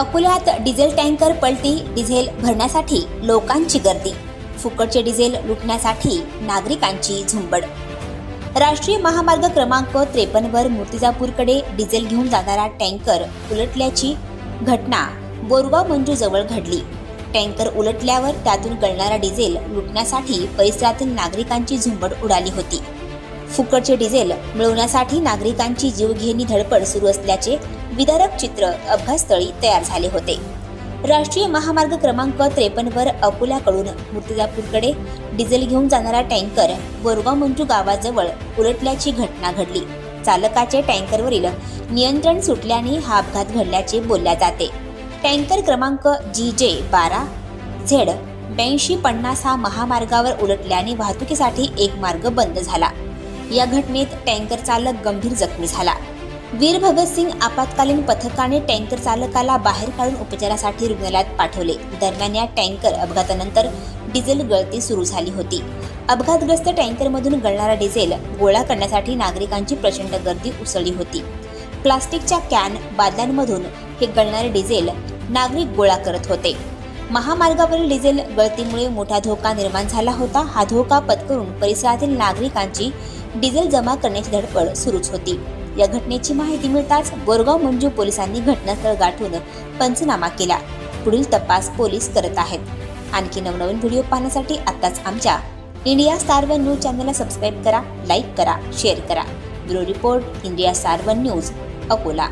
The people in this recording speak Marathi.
अकोल्यात डिझेल टँकर पलटी डिझेल भरण्यासाठी लोकांची गर्दी. फुकटचे डिझेल लुटण्यासाठी नागरिकांची झुंबड. राष्ट्रीय महामार्ग क्रमांक त्रेपन्नवर मूर्तिजापूरकडे डिझेल घेऊन जाणारा टँकर उलटल्याची घटना बोरगाव मंजूजवळ घडली. टँकर उलटल्यावर त्यातून गळणारा डिझेल लुटण्यासाठी परिसरातील नागरिकांची झुंबड उडाली होती. फुकटचे डिझेल मिळवण्यासाठी नागरिकांची जीवघेणी धडपड सुरू असल्याचे विदारक चित्र अपघातस्थळी तयार झाले होते. राष्ट्रीय महामार्ग क्रमांक त्रेपन्नवर अकोल्याकडून मुर्तिजापूरकडे डिझेल घेऊन जाणारा टँकर बोरगाव मंजू गावाजवळ उलटल्याची घटना घडली. चालकाचे टँकरवरील नियंत्रण सुटल्याने हा अपघात घडल्याचे बोलल्या जाते. टँकर क्रमांक जी जे बारा झेड ब्याऐंशी पन्नास हा महामार्गावर उलटल्याने वाहतुकीसाठी एक मार्ग बंद झाला. या घटनेत टँकर चालक गंभीर जखमी झाला. वीर भगतसिंग आपत्कालीन पथकाने टँकर चालकाला बाहेर काढून उपचारासाठी रुग्णालयात पाठवले. दरम्यान या टँकर अपघातानंतर डिझेल गळती सुरू झाली होती. अपघातग्रस्त टँकरमधून गळणारा डिझेल गोळा करण्यासाठी नागरिकांची प्रचंड गर्दी उसळली होती. प्लास्टिकच्या कॅन बादल्यांमधून हे गळणारे डिझेल नागरिक गोळा करत होते. महामार्गावरील डिझेल गळतीमुळे मोठा धोका निर्माण झाला होता. हा धोका पत्करून परिसरातील नागरिकांची डिझेल जमा करण्याची धडपड सुरूच होती. या घटनेची माहिती मिळताच बोरगाव मंजू पोलिसांनी घटनास्थळ गाठून पंचनामा केला. पुढील तपास पोलीस करत आहेत. आणखी नवनवीन व्हिडिओ पाहण्यासाठी आत्ताच आमच्या इंडिया स्टार वन न्यूज चॅनलला सबस्क्राईब करा लाईक करा शेअर करा. Bureau report India Star One News Akola.